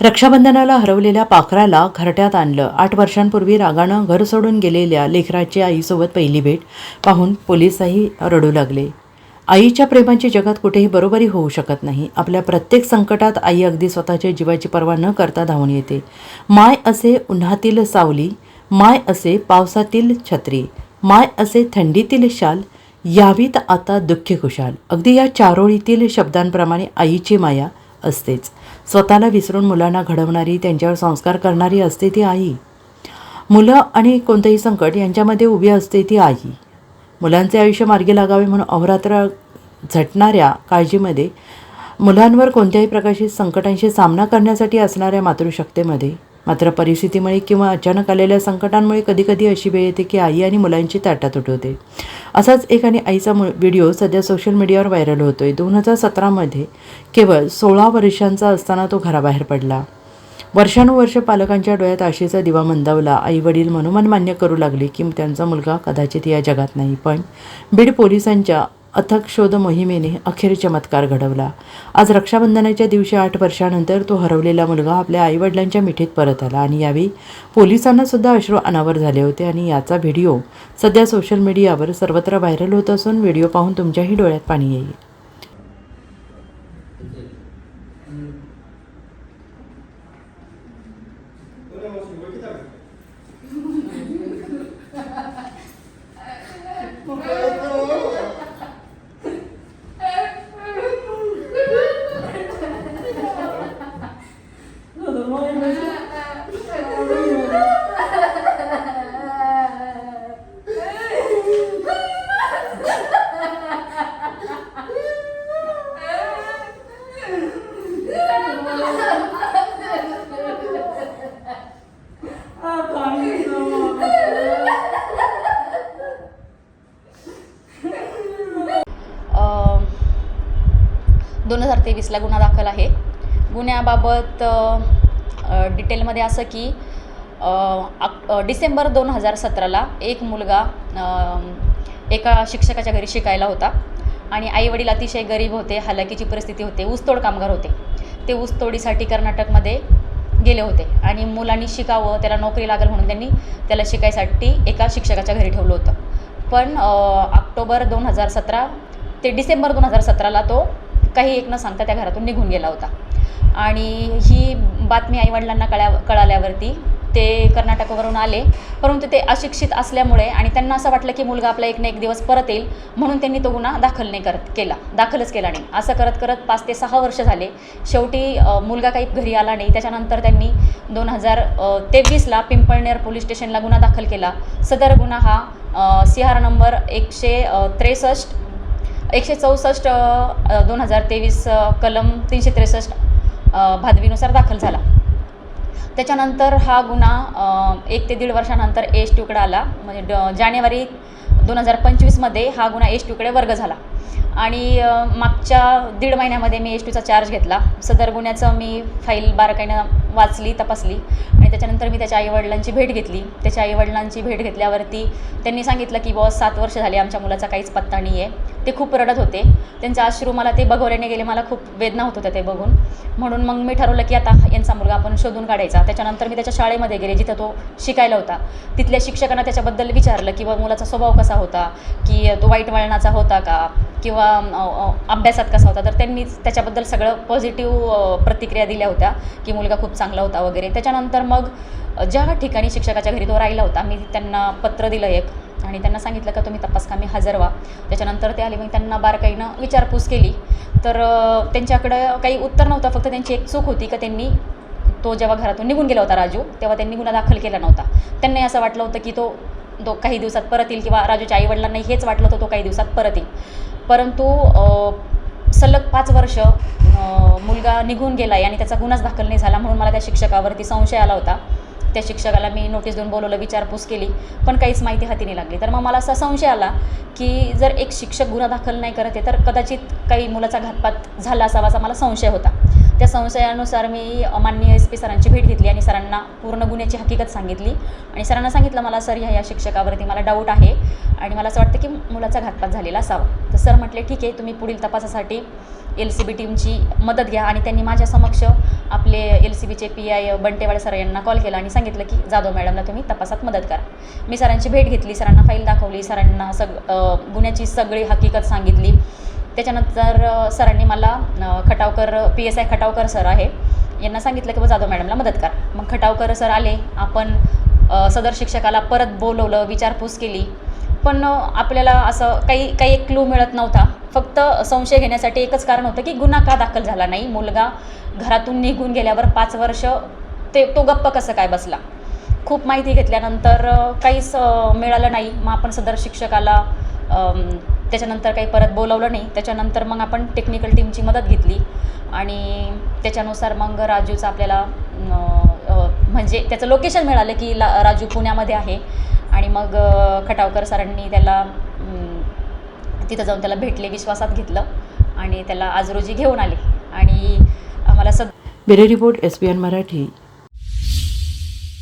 रक्षाबंधनाला हरवलेल्या पाखराला घरट्यात आणलं. आठ वर्षांपूर्वी रागानं घर सोडून गेलेल्या लेखराची आईसोबत पहिली भेट पाहून पोलिसही रडू लागले. आईच्या प्रेमाची जगात कुठेही बरोबरी होऊ शकत नाही. आपल्या प्रत्येक संकटात आई अगदी स्वतःच्या जीवाची पर्वा न करता धावून येते. माय असे उन्हातील सावली माय असे पावसातील छत्री माय असे थंडीतील शाल यावीत आता दुःखी खुशाल. अगदी या चारोळीतील शब्दांप्रमाणे आईची माया असतेच. स्वतःला विसरून मुलांना घडवणारी त्यांच्यावर संस्कार करणारी असते ती आई. मुलं आणि कोणतंही संकट यांच्यामध्ये उभी असते ती आई. मुलांचे आयुष्य मार्गी लागावे म्हणून अहोरात्र झटणाऱ्या काळजीमध्ये मुलांवर कोणत्याही प्रकारची संकटांशी सामना करण्यासाठी असणाऱ्या मातृशक्तीमध्ये मात्र परिस्थितीमुळे किंवा अचानक आलेल्या संकटांमुळे कधीकधी अशी वेळ येते की आई आणि मुलांची ताटातूट होते असाच एक आणि आईचा मु व्हिडिओ सध्या सोशल मीडियावर व्हायरल होतोय. दोन हजार सतरामध्ये केवळ सोळा वर्षांचा असताना तो घराबाहेर पडला. वर्षानुवर्ष पालकांच्या डोळ्यात आशेचा दिवा मंदावला. आई वडील मनोमन मान्य करू लागले की त्यांचा मुलगा कदाचित या जगात नाही. पण बीड पोलिसांच्या अथक शोध मोहिमेने अखेर चमत्कार घडवला. आज रक्षाबंधनाच्या दिवशी आठ वर्षानंतर तो हरवलेला मुलगा आपल्या आईवडिलांच्या मिठीत परत आला आणि यावेळी पोलिसांना सुद्धा अश्रू अनावर झाले होते आणि याचा व्हिडिओ सध्या सोशल मीडियावर सर्वत्र व्हायरल होत असून व्हिडिओ पाहून तुमच्याही डोळ्यात पाणी येईल. दोन हजार तेवीसला गुन्हा दाखल आहे. गुन्ह्याबाबत डिटेलमध्ये असं की आक डिसेंबर दोन हजार सतराला एक मुलगा एका शिक्षकाच्या घरी शिकायला होता आणि आईवडील अतिशय गरीब होते हालाकीची परिस्थिती होते ऊसतोड कामगार होते. ते ऊसतोडीसाठी कर्नाटकमध्ये गेले होते आणि मुलांनी शिकावं त्याला नोकरी लागेल म्हणून त्यांनी त्याला शिकायसाठी एका शिक्षकाच्या घरी ठेवलं होतं. पण ऑक्टोबर दोन हजार सतरा ते डिसेंबर दोन हजार सतराला तो काही एक न सांगता त्या घरातून निघून गेला होता. आणि ही बातमी आईवडिलांना कळ्या कळाल्यावरती ते कर्नाटकवरून आले. परंतु ते अशिक्षित असल्यामुळे आणि त्यांना असं वाटलं की मुलगा आपला एक ना एक दिवस परत येईल म्हणून त्यांनी तो गुन्हा दाखल नाही करत केला. दाखलच केला नाही. असं करत करत पाच ते सहा वर्ष झाले. शेवटी मुलगा काही घरी आला नाही. त्याच्यानंतर त्यांनी दोन हजार तेवीसला पिंपळनेर पोलीस स्टेशनला गुन्हा दाखल केला. सदर गुन्हा हा सी आर नंबर एकशे त्रेसष्ट एकशे चौसष्ट दोन हजार तेवीस कलम तीनशे त्रेसष्ट भादवीनुसार दाखल झाला. त्याच्यानंतर हा गुन्हा एक ते दीड वर्षानंतर एस टीकडे आला. म्हणजे ड जानेवारी दोन हजार पंचवीसमध्ये हा गुन्हा एस टीकडे वर्ग झाला. आणि मागच्या दीड महिन्यामध्ये मी एस टीचा चार्ज घेतला. सदर गुन्ह्याचं मी फाईल बारकाईनं वाचली तपासली. आणि त्याच्यानंतर मी त्याच्या आईवडिलांची भेट घेतली. त्याच्या आईवडिलांची भेट घेतल्यावरती त्यांनी सांगितलं की बॉस सात वर्ष झाले आमच्या मुलाचा काहीच पत्ता नाही आहे ते खूप रडत होते. त्यांचे अश्रू मला ते बघवल्याने गेले. मला खूप वेदना होत होत्या ते बघून. म्हणून मग मी ठरवलं की आता यांचा मुलगा आपण शोधून काढायचा. त्याच्यानंतर मी त्याच्या शाळेमध्ये गेले जिथं तो शिकायला होता. तिथल्या शिक्षकांना त्याच्याबद्दल विचारलं की बा मुलाचा स्वभाव कसा होता? की तो वाईट वळणाचा होता का? किंवा अभ्यासात कसा होता तर त्यांनी त्याच्याबद्दल सगळं पॉझिटिव्ह प्रतिक्रिया दिल्या होत्या की मुलगा खूप चांगला होता वगैरे. त्याच्यानंतर मग ज्या ठिकाणी शिक्षकाच्या घरी तो राहिला होता मी त्यांना पत्र दिलं एक आणि त्यांना सांगितलं का तुम्ही तपासकामी हजर व्हा. त्याच्यानंतर ते आले मग त्यांना बारकाईनं विचारपूस केली. तर त्यांच्याकडं काही उत्तर नव्हतं फक्त त्यांची एक चूक होती का त्यांनी तो जेव्हा घरातून निघून गेला होता राजू तेव्हा त्यांनी गुन्हा दाखल केला नव्हता. त्यांनाही असं वाटलं होतं की तो तो काही दिवसात परत येईल किंवा राजूच्या आईवडिलांनाही हेच वाटलं होतं तो काही दिवसात परत येईल परंतु सलग पाच वर्ष मुलगा निघून गेला आहे आणि त्याचा गुन्हाच दाखल नाही झाला म्हणून मला त्या शिक्षकावरती संशय आला होता. त्या शिक्षकाला मी नोटीस देऊन बोलवलं विचारपूस केली पण काहीच माहिती हाती नाही लागली. तर मग मला असा संशय आला की जर एक शिक्षक गुन्हा दाखल नाही करत आहे तर कदाचित काही मुलाचा घातपात झाला असावा असा मला संशय होता. त्या संशयानुसार मी माननीय एस पी सरांची भेट घेतली आणि सरांना पूर्ण गुन्ह्याची हकीकत सांगितली. आणि सरांना सांगितलं मला सर ह्या या शिक्षकावरती मला डाऊट आहे आणि मला असं वाटतं की मुलाचा घातपात झालेला असावा. तर सर म्हटले ठीक आहे तुम्ही पुढील तपासासाठी एल सी बी टीमची मदत घ्या. आणि त्यांनी माझ्या समक्ष आपले एल सी बीचे पी आय बंटेवाडे सर यांना कॉल केला आणि सांगितलं की जाधव मॅडमला तुम्ही तपासात मदत करा. मी सरांची भेट घेतली सरांना फाईल दाखवली सरांना सग गुन्ह्याची सगळी हकीकत सांगितली. त्याच्यानंतर सरांनी मला Khatavkar P S I Khatavkar sir आहे यांना सांगितलं की बा जाधव मॅडमला मदत करा. मग खटावकर सर आले आपण सदर शिक्षकाला परत बोलवलं विचारपूस केली. पण आपल्याला असं काही काही एक क्लू मिळत नव्हता. फक्त संशय घेण्यासाठी एकच कारण होतं की गुन्हा का दाखल झाला नाही. मुलगा घरातून निघून गेल्यावर पाच वर्ष ते तो गप्प कसं काय बसला? खूप माहिती घेतल्यानंतर काहीच मिळालं नाही. मग आपण सदर शिक्षकाला त्याच्यानंतर काही परत बोलवलं नाही. त्याच्यानंतर मग आपण टेक्निकल टीमची मदत घेतली. आणि त्याच्यानुसार मग राजूचं आपल्याला म्हणजे त्याचं लोकेशन मिळालं की ला राजू पुण्यामध्ये आहे. आणि मग खटावकर सरांनी त्याला तिथं जाऊन त्याला भेटले विश्वासात घेतलं. आणि त्याला आज रोजी घेऊन आले. आणि आम्हाला सद bureau report S P N Marathi.